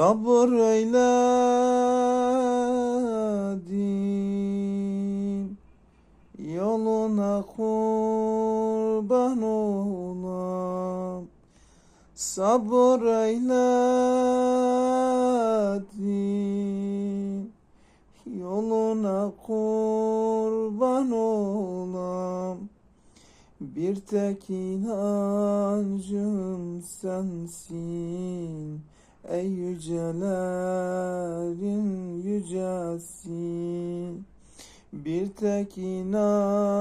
Sabır eyledim Yoluna kurban olam. Sabır eyledim Yoluna kurban olam. Bir tek inancım sensin Ey yücelerin yücesi Bir tek inancım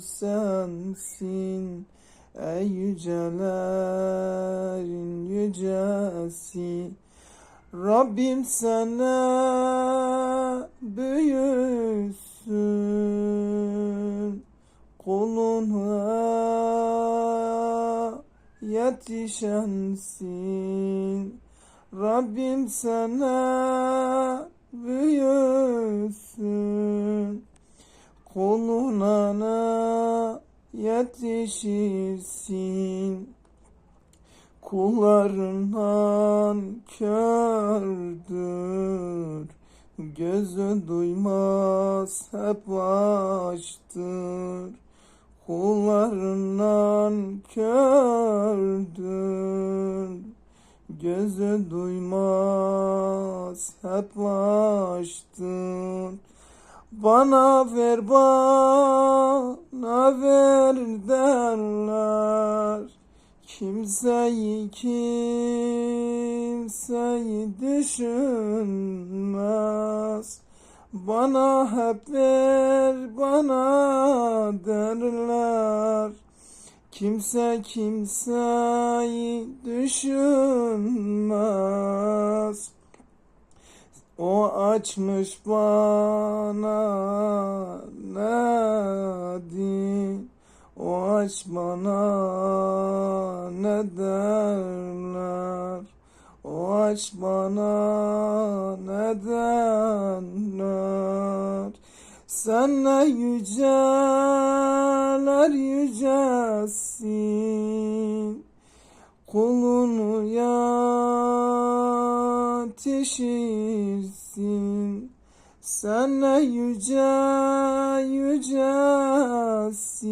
sensin. Ey yücelerin yücesi Rabbim sana büyüsün yetişensin. Rabbim sana büyüsün. Kuluna yetişirsin. Kullarından kördür. Gözü duymaz hep açtır Kullarından kördür Gözü duymaz hep açtır Bana ver bana ver derler. Kimseyi kimseyi düşünmez Bana hep ver bana derler. Kimse kimseyi düşünmez. O açmış bana ne din O aç bana ne derler O aç bana ne derler Sen ne yüceler yücesin. Kulunu yetişirsin. Sen ne yüce yücesin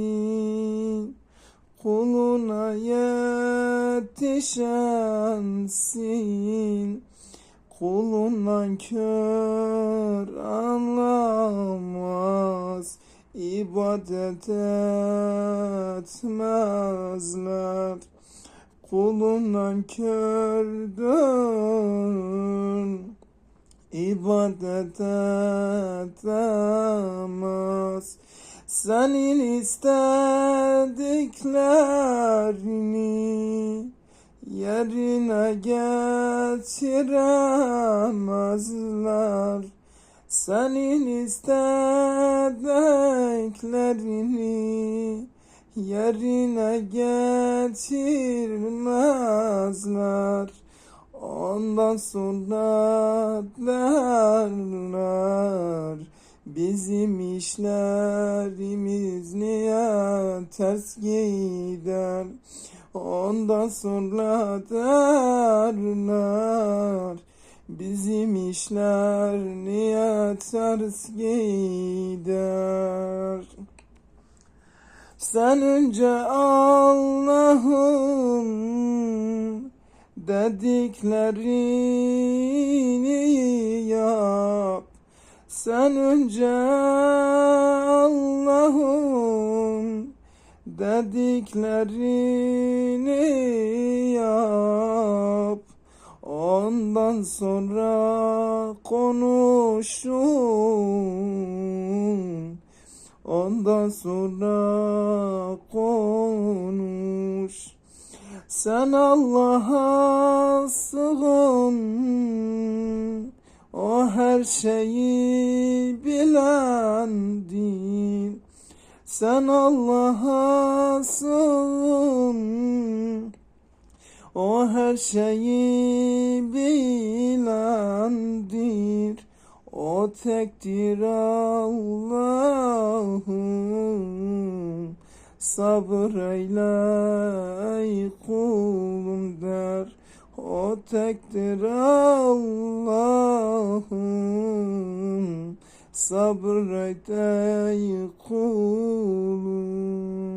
Kuluna yetişensin. Kulundan kör anlamaz. İbadet etmezler. Kulundan kördür. İbadet edemez Senin istediklerini yerine getiremezler Senin istediklerini yerine getirmezler Ondan sonra derler Bizim işlerimiz niye ters gider? Ondan sonra derler Bizim işler niye ters gider? Sen önce Allah'ın dediklerini yap Sen önce Allah'ın dediklerini yap. Ondan sonra konuşun. Ondan sonra konuş. Sen Allah'a sığın her şeyi bilendir Sen Allah'a sığın. O her şeyi bilendir O tektir Allah'ım. Sabır eyle ey kulum der. O tektir Allah'ım sabrede kulum.